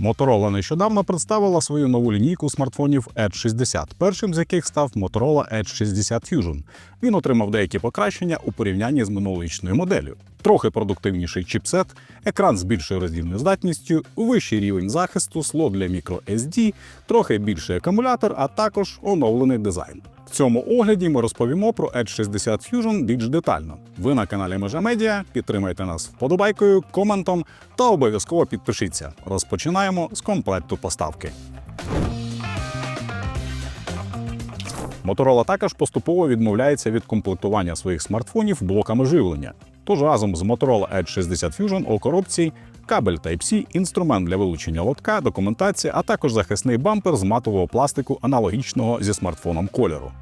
Motorola нещодавно представила свою нову лінійку смартфонів Edge 60, першим з яких став Motorola Edge 60 Fusion. Він отримав деякі покращення у порівнянні з минулорічною моделлю. Трохи продуктивніший чіпсет, екран з більшою роздільною здатністю, вищий рівень захисту, слот для microSD, трохи більший акумулятор, а також оновлений дизайн. Цьому огляді ми розповімо про Edge 60 Fusion більш детально. Ви на каналі Межа Медіа, підтримайте нас вподобайкою, коментом та обов'язково підпишіться. Розпочинаємо з комплекту поставки. Motorola також поступово відмовляється від комплектування своїх смартфонів блоками живлення. Тож разом з Motorola Edge 60 Fusion у коробці кабель Type-C, інструмент для вилучення лотка, документація, а також захисний бампер з матового пластику, аналогічного зі смартфоном кольору.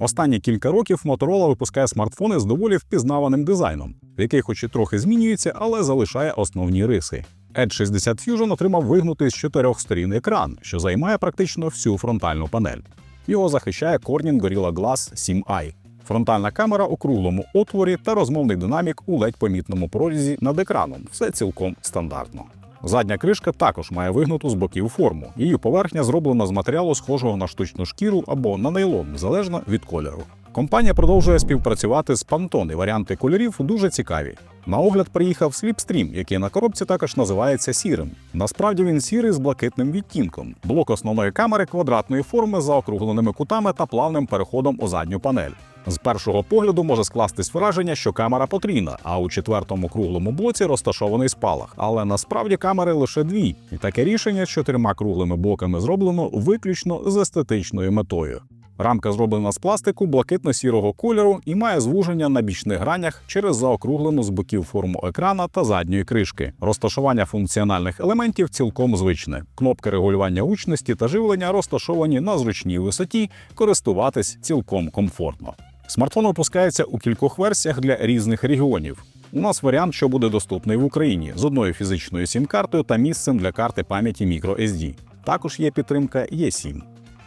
Останні кілька років Motorola випускає смартфони з доволі впізнаваним дизайном, який хоч і трохи змінюється, але залишає основні риси. Edge 60 Fusion отримав вигнутий з чотирьох сторін екран, що займає практично всю фронтальну панель. Його захищає Corning Gorilla Glass 7i. Фронтальна камера у круглому отворі та розмовний динамік у ледь помітному прорізі над екраном. Все цілком стандартно. Задня кришка також має вигнуту з боків форму. Її поверхня зроблена з матеріалу, схожого на штучну шкіру або на нейлон, залежно від кольору. Компанія продовжує співпрацювати з Pantone, варіанти кольорів дуже цікаві. На огляд приїхав Slipstream, який на коробці також називається сірим. Насправді він сірий з блакитним відтінком. Блок основної камери квадратної форми з заокругленими кутами та плавним переходом у задню панель. З першого погляду може скластись враження, що камера потрійна, а у четвертому круглому блоці розташований спалах. Але насправді камери лише дві, і таке рішення з чотирма круглими блоками зроблено виключно з естетичною метою. Рамка зроблена з пластику блакитно-сірого кольору і має звуження на бічних гранях через заокруглену з боків форму екрана та задньої кришки. Розташування функціональних елементів цілком звичне. Кнопки регулювання гучності та живлення розташовані на зручній висоті, користуватись цілком комфортно. Смартфон випускається у кількох версіях для різних регіонів. У нас варіант, що буде доступний в Україні з одною фізичною сім-картою та місцем для карти пам'яті microSD. Також є підтримка eSIM.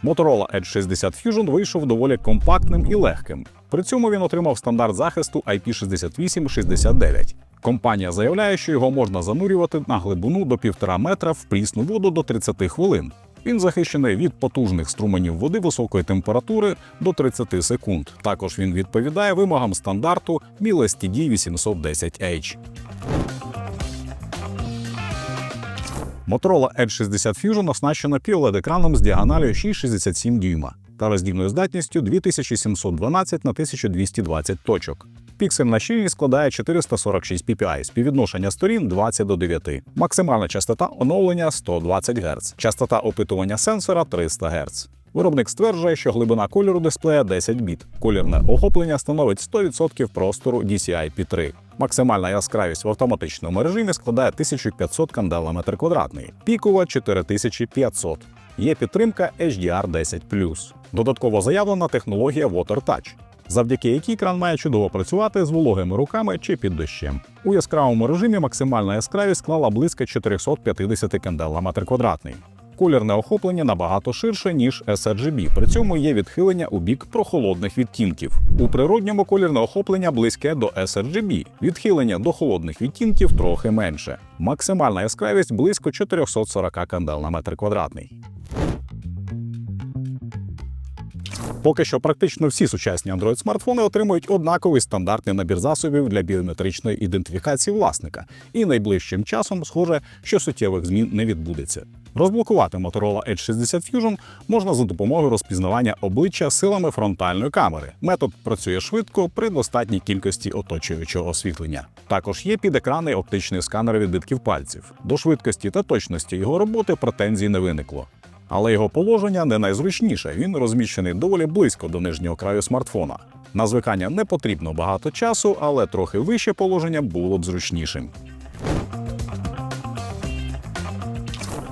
Motorola Edge 60 Fusion вийшов доволі компактним і легким. При цьому він отримав стандарт захисту IP6869. Компанія заявляє, що його можна занурювати на глибину до 1,5 метра в прісну воду до 30 хвилин. Він захищений від потужних струменів води високої температури до 30 секунд. Також він відповідає вимогам стандарту MIL STD 810H. Motorola Edge 60 Fusion оснащена QLED-екраном з діагоналію 6,67 дюйма та роздільною здатністю 2712 на 1220 точок. Піксельна щільність складає 446 ppi, співвідношення сторін 20 до 9. Максимальна частота оновлення 120 Гц, частота опитування сенсора 300 Гц. Виробник стверджує, що глибина кольору дисплея 10 біт. Колірне охоплення становить 100% простору DCI-P3. Максимальна яскравість в автоматичному режимі складає 1500 кандел на метр квадратний, пікова 4500. Є підтримка HDR10+. Додатково заявлена технологія Water Touch, завдяки якій кран має чудово працювати з вологими руками чи під дощем. У яскравому режимі максимальна яскравість склала близько 450 кандел на метр квадратний. Колірне охоплення набагато ширше, ніж sRGB, при цьому є відхилення у бік прохолодних відтінків. У природньому колірне охоплення близьке до sRGB, відхилення до холодних відтінків трохи менше. Максимальна яскравість близько 440 кандел на метр квадратний. Поки що практично всі сучасні Android-смартфони отримують однаковий стандартний набір засобів для біометричної ідентифікації власника, і найближчим часом, схоже, що суттєвих змін не відбудеться. Розблокувати Motorola Edge 60 Fusion можна за допомогою розпізнавання обличчя силами фронтальної камери. Метод працює швидко при достатній кількості оточуючого освітлення. Також є підекранний оптичний сканер відбитків пальців. До швидкості та точності його роботи претензій не виникло. Але його положення не найзручніше. Він розміщений доволі близько до нижнього краю смартфона. На звикання не потрібно багато часу, але трохи вище положення було б зручнішим.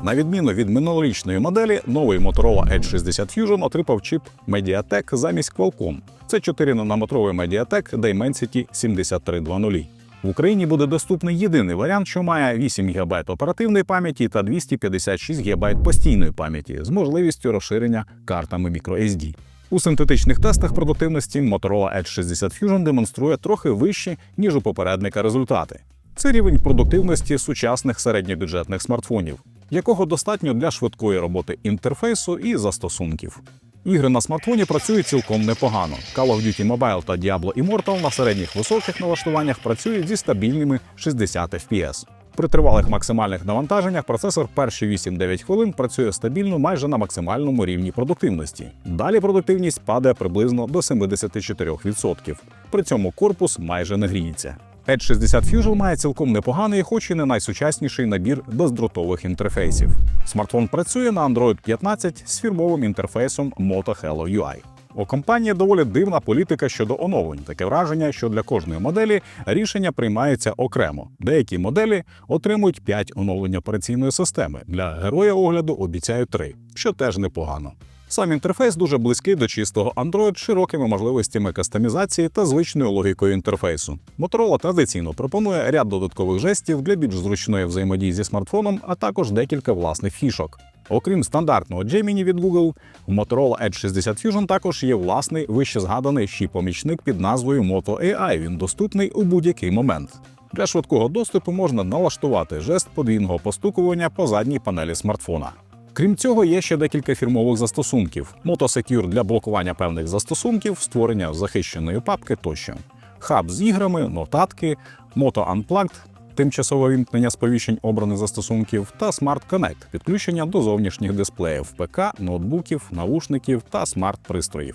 На відміну від минулорічної моделі, новий Motorola Edge 60 Fusion отримав чіп Mediatek замість Qualcomm. Це 4-нанометровий Mediatek Dimensity 7320. В Україні буде доступний єдиний варіант, що має 8 ГБ оперативної пам'яті та 256 ГБ постійної пам'яті з можливістю розширення картами microSD. У синтетичних тестах продуктивності Motorola Edge 60 Fusion демонструє трохи вищі, ніж у попередника результати. Це рівень продуктивності сучасних середньобюджетних смартфонів, якого достатньо для швидкої роботи інтерфейсу і застосунків. Ігри на смартфоні працюють цілком непогано. Call of Duty Mobile та Diablo Immortal на середніх високих налаштуваннях працюють зі стабільними 60 FPS. При тривалих максимальних навантаженнях процесор перші 8-9 хвилин працює стабільно майже на максимальному рівні продуктивності. Далі продуктивність падає приблизно до 74%. При цьому корпус майже не гріється. Edge 60 Fusion має цілком непоганий, хоч і не найсучасніший набір бездротових інтерфейсів. Смартфон працює на Android 15 з фірмовим інтерфейсом Moto Hello UI. У компанії доволі дивна політика щодо оновлень. Таке враження, що для кожної моделі рішення приймаються окремо. Деякі моделі отримують 5 оновлень операційної системи. Для героя огляду обіцяють 3, що теж непогано. Сам інтерфейс дуже близький до чистого Android з широкими можливостями кастомізації та звичною логікою інтерфейсу. Motorola традиційно пропонує ряд додаткових жестів для більш зручної взаємодії зі смартфоном, а також декілька власних фішок. Окрім стандартного Gemini від Google, у Motorola Edge 60 Fusion також є власний вище згаданий ще помічник під назвою Moto AI. Він доступний у будь-який момент. Для швидкого доступу можна налаштувати жест подвійного постукування по задній панелі смартфона. Крім цього, є ще декілька фірмових застосунків: MotoSecure для блокування певних застосунків, створення захищеної папки тощо, хаб з іграми, нотатки, Moto Unplugged, тимчасове вімкнення сповіщень обраних застосунків та Smart Connect – підключення до зовнішніх дисплеїв ПК, ноутбуків, наушників та смарт-пристроїв.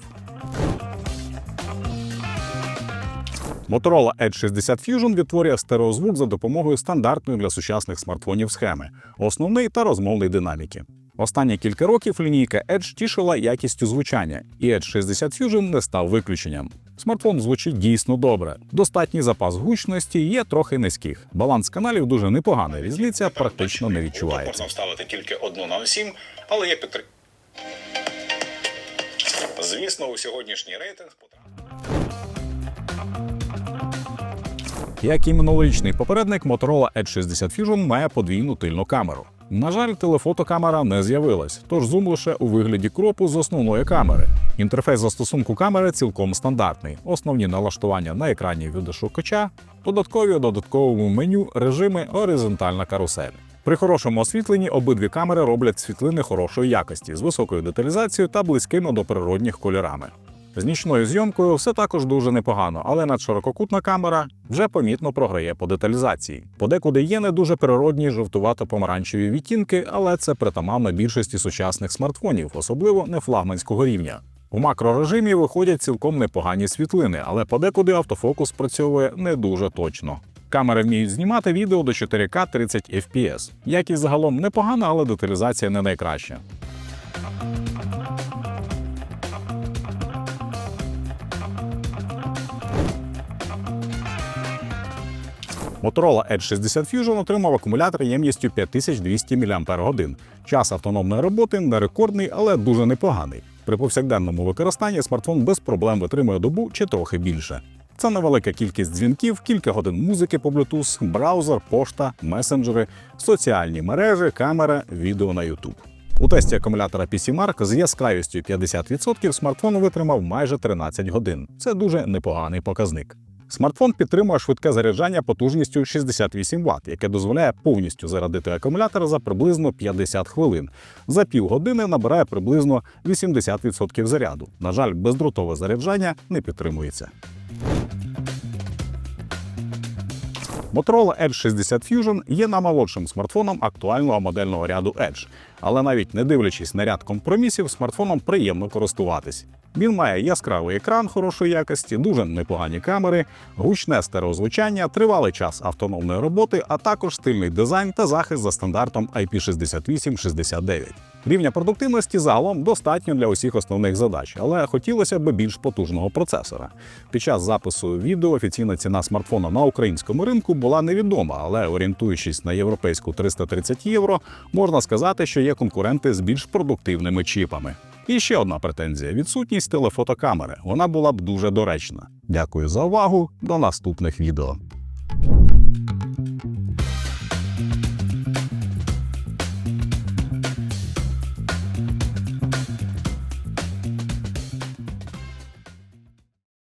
Motorola Edge 60 Fusion відтворює стереозвук за допомогою стандартної для сучасних смартфонів схеми, основний та розмовний динаміки. Останні кілька років лінійка Edge тішила якістю звучання, і Edge 60 Fusion не став виключенням. Смартфон звучить дійсно добре. Достатній запас гучності є трохи низьких. Баланс каналів дуже непоганий. Різниця практично не відчувається. Можна вставити тільки одну на осім, але є підтримка. Звісно, у сьогоднішній рейтинг Як і минулорічний попередник, Motorola Edge 60 Fusion має подвійну тильну камеру. На жаль, телефотокамера не з'явилась, тож зум лише у вигляді кропу з основної камери. Інтерфейс застосунку камери цілком стандартний. Основні налаштування на екрані відеошукача, додаткові у додатковому меню режими горизонтальна карусель. При хорошому освітленні обидві камери роблять світлини хорошої якості з високою деталізацією та близькими до природних кольорами. З нічною зйомкою все також дуже непогано, але надширококутна камера вже помітно програє по деталізації. Подекуди є не дуже природні жовтувато-помаранчеві відтінки, але це притаманно більшості сучасних смартфонів, особливо не флагманського рівня. У макрорежимі виходять цілком непогані світлини, але подекуди автофокус працьовує не дуже точно. Камери вміють знімати відео до 4К 30 FPS. Якість загалом непогана, але деталізація не найкраща. Motorola Edge 60 Fusion отримав акумулятор ємністю 5200 мАч. Час автономної роботи не рекордний, але дуже непоганий. При повсякденному використанні смартфон без проблем витримує добу чи трохи більше. Це невелика кількість дзвінків, кілька годин музики по Bluetooth, браузер, пошта, месенджери, соціальні мережі, камера, відео на YouTube. У тесті акумулятора PC-Mark з яскравістю 50% смартфон витримав майже 13 годин. Це дуже непоганий показник. Смартфон підтримує швидке заряджання потужністю 68 Вт, яке дозволяє повністю зарядити акумулятор за приблизно 50 хвилин. За півгодини набирає приблизно 80% заряду. На жаль, бездротове заряджання не підтримується. Motorola Edge 60 Fusion є наймолодшим смартфоном актуального модельного ряду Edge, але навіть не дивлячись на ряд компромісів, смартфоном приємно користуватись. Він має яскравий екран хорошої якості, дуже непогані камери, гучне стереозвучання, тривалий час автономної роботи, а також стильний дизайн та захист за стандартом IP6869. Рівня продуктивності загалом достатньо для усіх основних задач, але хотілося б більш потужного процесора. Під час запису відео офіційна ціна смартфона на українському ринку була невідома, але орієнтуючись на європейську 330 євро, можна сказати, що є конкуренти з більш продуктивними чіпами. І ще одна претензія: відсутність телефотокамери. Вона була б дуже доречна. Дякую за увагу. До наступних відео.